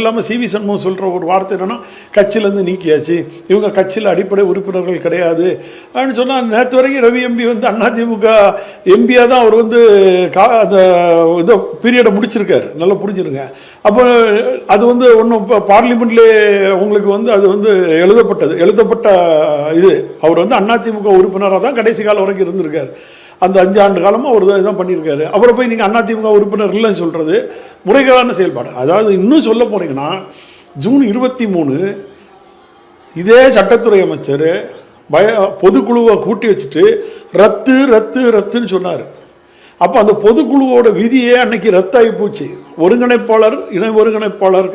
இல்லாமல் சிவி சண்முகம் சொல்கிற ஒரு வார்த்தை என்னென்னா கட்சியிலேருந்து நீக்கியாச்சு. இவங்க கட்சியில் அடிப்படை உறுப்பினர்கள் கிடையாது. அப்படின்னு சொன்னால் நேற்று வரைக்கும் ரவி எம்பி வந்து அதிமுக எம்பியாக தான் அவர் வந்து கா அந்த இதை பீரியடை முடிச்சிருக்காரு. நல்லா புரிஞ்சிருங்க. அப்போ அது வந்து ஒன்றும் இப்போ பார்லிமெண்ட்லேயே உங்களுக்கு வந்து அது வந்து எழுதப்பட்டது. எழுதப்பட்ட இது. அவர் வந்து அதிமுக உறுப்பினராக தான் கடைசி காலம் வரைக்கும் இருந்திருக்கார். அந்த அஞ்சு ஆண்டு காலமாக அவர் தான் இதான் பண்ணியிருக்காரு. அப்புறம் போய் நீங்கள் அதிமுக உறுப்பினர் இல்லைன்னு சொல்கிறது முறைகேடான செயல்பாடு. அதாவது இன்னும் சொல்ல போனீங்கன்னா ஜூன் இருபத்தி மூணு இதே சட்டத்துறை அமைச்சர் பய பொதுக்குழுவை கூட்டி வச்சுட்டு ரத்து ரத்து ரத்துன்னு சொன்னார். அப்போ அந்த பொதுக்குழுவோட விதியே அன்னைக்கு ரத்தாகி போச்சு. ஒருங்கிணைப்பாளர் இணை ஒருங்கிணைப்பாளர்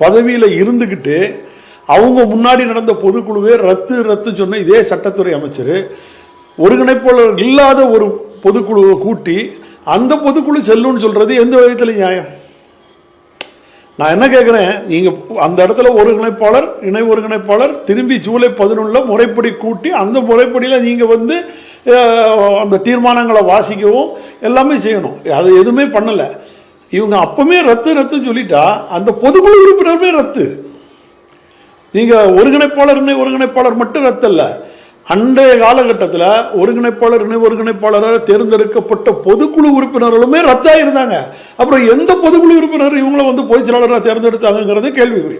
பதவியில் இருந்துக்கிட்டு அவங்க முன்னாடி நடந்த பொதுக்குழுவே ரத்து ரத்து சொன்ன இதே சட்டத்துறை அமைச்சர் ஒருங்கிணைப்பாளர் இல்லாத ஒரு பொதுக்குழுவை கூட்டி அந்த பொதுக்குழு செல்லும்னு சொல்கிறது எந்த விதத்தில் நியாயம்? நான் என்ன கேட்குறேன் நீங்கள் அந்த இடத்துல ஒருங்கிணைப்பாளர் இணை ஒருங்கிணைப்பாளர் திரும்பி ஜூலை பதினொன்றில் முறைப்படி கூட்டி அந்த முறைப்படியில் நீங்கள் வந்து அந்த தீர்மானங்களை வாசிக்கவும் எல்லாமே செய்யணும். அது எதுவுமே பண்ணலை. இவங்க அப்பவுமே ரத்து ரத்துன்னு சொல்லிட்டா அந்த பொதுக்குழு உறுப்பினருமே ரத்து. நீங்கள் ஒருங்கிணைப்பாளர் இணை ஒருங்கிணைப்பாளர் மட்டும் ரத்து இல்லை அன்றைய காலகட்டத்தில் ஒருங்கிணைப்பாளர் இணை ஒருங்கிணைப்பாளராக தேர்ந்தெடுக்கப்பட்ட பொதுக்குழு உறுப்பினர்களுமே ரத்தாக இருந்தாங்க அப்புறம் எந்த பொதுக்குழு உறுப்பினர் இவங்கள வந்து பொதுச் செயலாளராக கேள்விக்குறி.